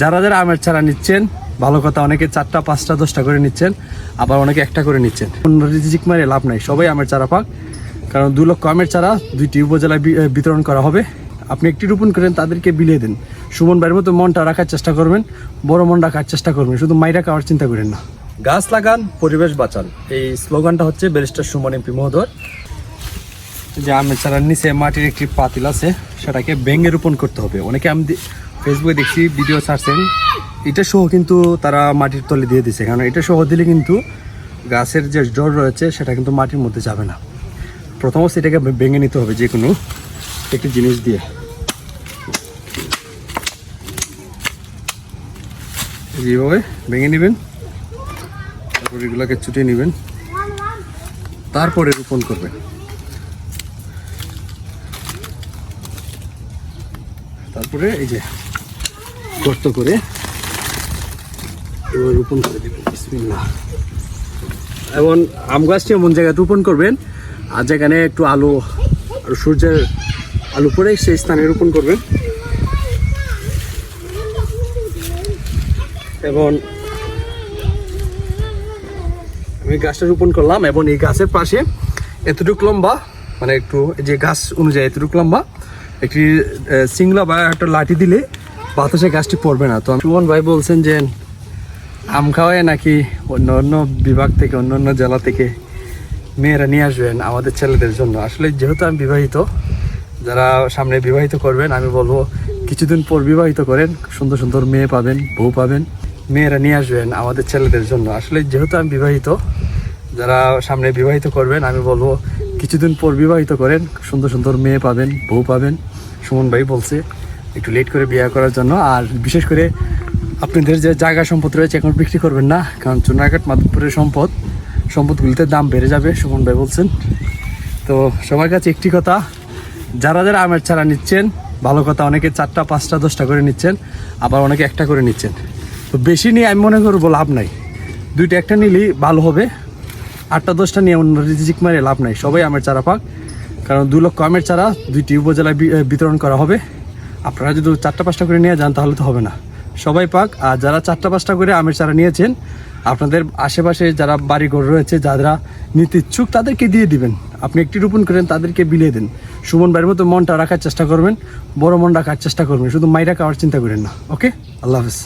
যারা যারা আমের চারা নিচ্ছেন ভালো কথা অনেকে চারটা পাঁচটা দশটা করে নিচ্ছেন আবার অনেকে একটা করে নিচ্ছেন। রিজিক মারে লাভ নাই সবাই আমের চারা পাক। কারণ দু লক্ষ আমের চারা দুইটি উপজেলায় বিতরণ করা হবে। আপনি একটি রোপণ করেন তাদেরকে বিলিয়ে দিন। সুমন ভাইয়ের মতো মনটা রাখার চেষ্টা করবেন বড় মন রাখার চেষ্টা করবেন শুধু মাইরা খাওয়ার চিন্তা করেন না। গাছ লাগান পরিবেশ বাঁচান। এই স্লোগানটা হচ্ছে ব্যারিস্টার সুমন এমপি মহোদয়। যে আমের চারার নিচে মাটির একটি পাতিল আছে সেটাকে ভেঙে রোপণ করতে হবে। অনেকে আমি ফেসবুকে দেখছি ভিডিও ছাড়ছেন। এটা সহ কিন্তু তারা মাটির তলে দিয়ে দিছে। কারণ এটা সহ দিলে কিন্তু গাছের যে জড় রয়েছে, সেটা কিন্তু মাটির মধ্যে যাবে না। প্রথমত এটাকে ভেঙে নিতে হবে যে কোনো একটি জিনিস দিয়ে। এইভাবে ভেঙে নেবেন। তারপর এগুলোকে চুটিয়ে নেবেন। তারপরে রোপণ করবেন। তারপরে এই যে গর্ত করে রোপণ করে দেবেন এবং আম গাছটি এমন জায়গায় রোপণ করবেন, আর যেখানে একটু আলো আর সূর্যের আলো পড়ে সেই স্থানে রোপণ করবেন। এবং আমি গাছটা রোপণ করলাম, এবং এই গাছের পাশে এতটুকু লম্বা মানে একটু যে গাছ অনুযায়ী এতটুকু লম্বা, একটি সিংলা বা একটা লাঠি দিলে বাতাসে গাছটি পড়বে না। তো সুমন ভাই বলছেন যে, আম খাওয়ায় নাকি অন্য অন্য বিভাগ থেকে, অন্য অন্য জেলা থেকে মেয়েরা নিয়ে আসবেন আমাদের ছেলেদের জন্য? আসলে যেহেতু আমি বিবাহিত, যারা সামনে বিবাহিত করবেন, আমি বলব কিছুদিন পর বিবাহিত করেন, সুন্দর সুন্দর মেয়ে পাবেন, বউ পাবেন, মেয়েরা নিয়ে আসবেন আমাদের ছেলেদের জন্য। আসলে যেহেতু আমি বিবাহিত, যারা সামনে বিবাহিত করবেন, আমি বলব কিছুদিন পর বিবাহিত করেন, সুন্দর সুন্দর মেয়ে পাবেন, বউ পাবেন, সুমন ভাই বলছে। একটু লেট করে বিয়ে করার জন্য। আর বিশেষ করে আপনাদের যে জায়গা সম্পদ রয়েছে, এখন বিক্রি করবেন না, কারণ চুনাঘাট মাধবপুরের সম্পদ, সম্পদগুলিতে দাম বেড়ে যাবে, সুমন ভাই বলছেন। তো সবার কাছে একটি কথা, যারা যারা আমের চারা নিচ্ছেন, ভালো কথা, অনেকে চারটা, পাঁচটা, দশটা করে নিচ্ছেন, আবার অনেকে একটা করে নিচ্ছেন। তো বেশি নিয়ে আমি মনে করব লাভ নাই। দুইটা একটা নিলেই ভালো হবে, আটটা, দশটা নিয়ে অন্য রিজিক মারে লাভ নাই। সবাই আমের চারা পাক, কারণ দু লক্ষ আমের চারা দুইটি উপজেলায় বিতরণ করা হবে। আপনারা যদি চারটা পাঁচটা করে নিয়ে যান, তাহলে তো হবে না। সবাই পাক, আর যারা চারটা পাঁচটা করে আমের চারা নিয়েছেন, আপনাদের আশেপাশে যারা বাড়িঘর রয়েছে, যারা নিতে ইচ্ছুক, তাদেরকে দিয়ে দিবেন। আপনি একটি রোপণ করেন, তাদেরকে বিলিয়ে দেন। সুমন বাড়ির মতো মনটা রাখার চেষ্টা করবেন, বড় মন রাখার চেষ্টা করবেন, শুধু মাইরা খাওয়ার চিন্তা করেন না। ওকে? আল্লাহ হাফিজ।